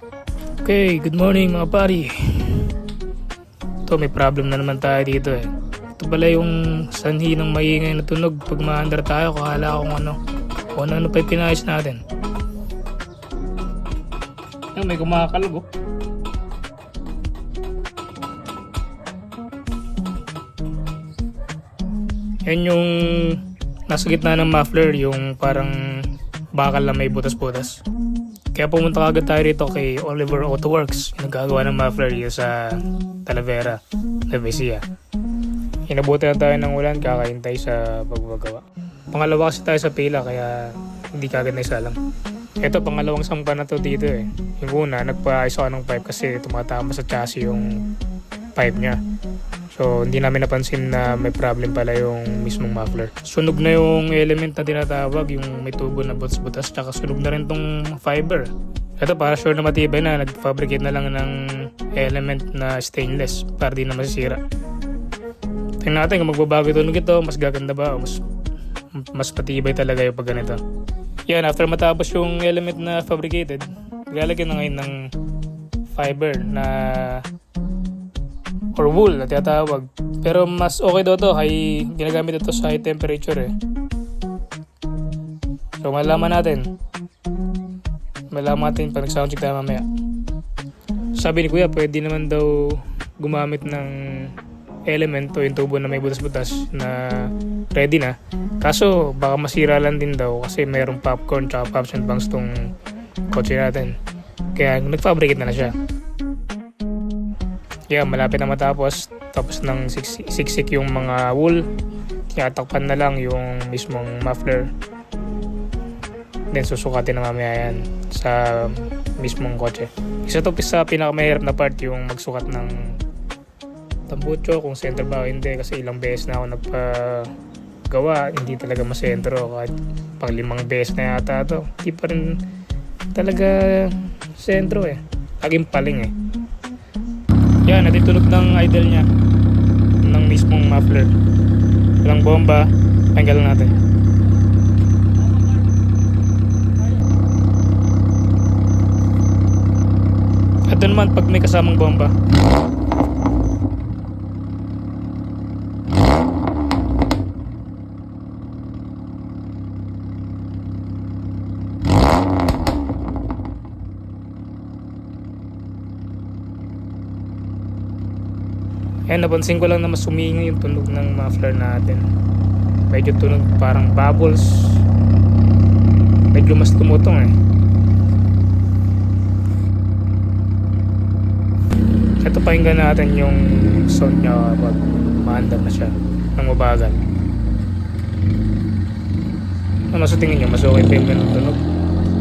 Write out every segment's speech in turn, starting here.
Okay, good morning mga pari. Ito, may problem na naman tayo dito eh. Ito pala yung sanhi ng maingay na tunog pag maandar tayo. Kahala kung ano. Kung ano, ano pa yung pinayos natin. Ayun, may kumakalog oh. Yan yung nasa gitna ng muffler, yung parang bakal na may butas-butas. Kaya pumunta agad tayo rito kay Oliver Auto Works, yung nagagawa ng muffler yun sa Talavera, Nuevesia. Inabuti na tayo ng ulan, kakahintay sa pagbagawa. Pangalawa kasi tayo sa pila, kaya hindi kagad na isa lang. Ito, pangalawang sampa na to dito eh. Yung una, nagpa-ayos ako ng pipe kasi tumatama sa chassis yung pipe niya. So, hindi namin napansin na may problem pala yung mismong muffler. Sunog na yung element na tinatawag, yung may tubo na butas-butas, tsaka sunog na rin tong fiber. Ito, para sure na matibay na, nag-fabricate na lang ng element na stainless para di na masisira. Tingnan natin kung magbabago yung tunog ito, mas gaganda ba, o mas, mas patibay talaga yung pag ganito. Yan, after matapos yung element na fabricated, lalagyan na ngayon ng fiber na or wool na tinatawag. Pero mas okay daw to, high, ginagamit ito sa high temperature eh. So malaman natin. Malaman natin pag nag-soundcheck tayo mamaya. Sabi ni Kuya, pwede naman daw gumamit ng element o yung tubo na may butas-butas na ready na. Kaso baka masira lang din daw kasi mayroong popcorn tsaka pops and bangs tong kotse natin. Kaya nag-fabricate na na siya. Yeah, malapit na matapos. Tapos ng siksik, siksik yung mga wool. Tinatakpan na lang yung mismong muffler. Then susukatin na mamaya yan sa mismong kotse. Isa to sa pinakamahirap na part yung magsukat ng tambucho kung center ba o hindi kasi ilang beses na ako nagpagawa hindi talaga masentro kahit pang limang beses na yata to hindi pa rin talaga sentro eh laging paling eh yan, natitunog ng idle niya. Ng mismong muffler. Walang bomba. Tanggal lang natin. Ito naman pag may kasamang bomba. Ayan, napansin ko lang na mas sumingi yung tunog ng muffler natin. Medyo tunog parang bubbles. Medyo mas tumutong eh. Ito pakinggan natin yung sound niya pag maandar na siya ng mabagal. Ano sa tingin niyo? Mas okay pa yung ganun tunog?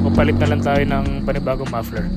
O palit na lang tayo ng panibagong muffler?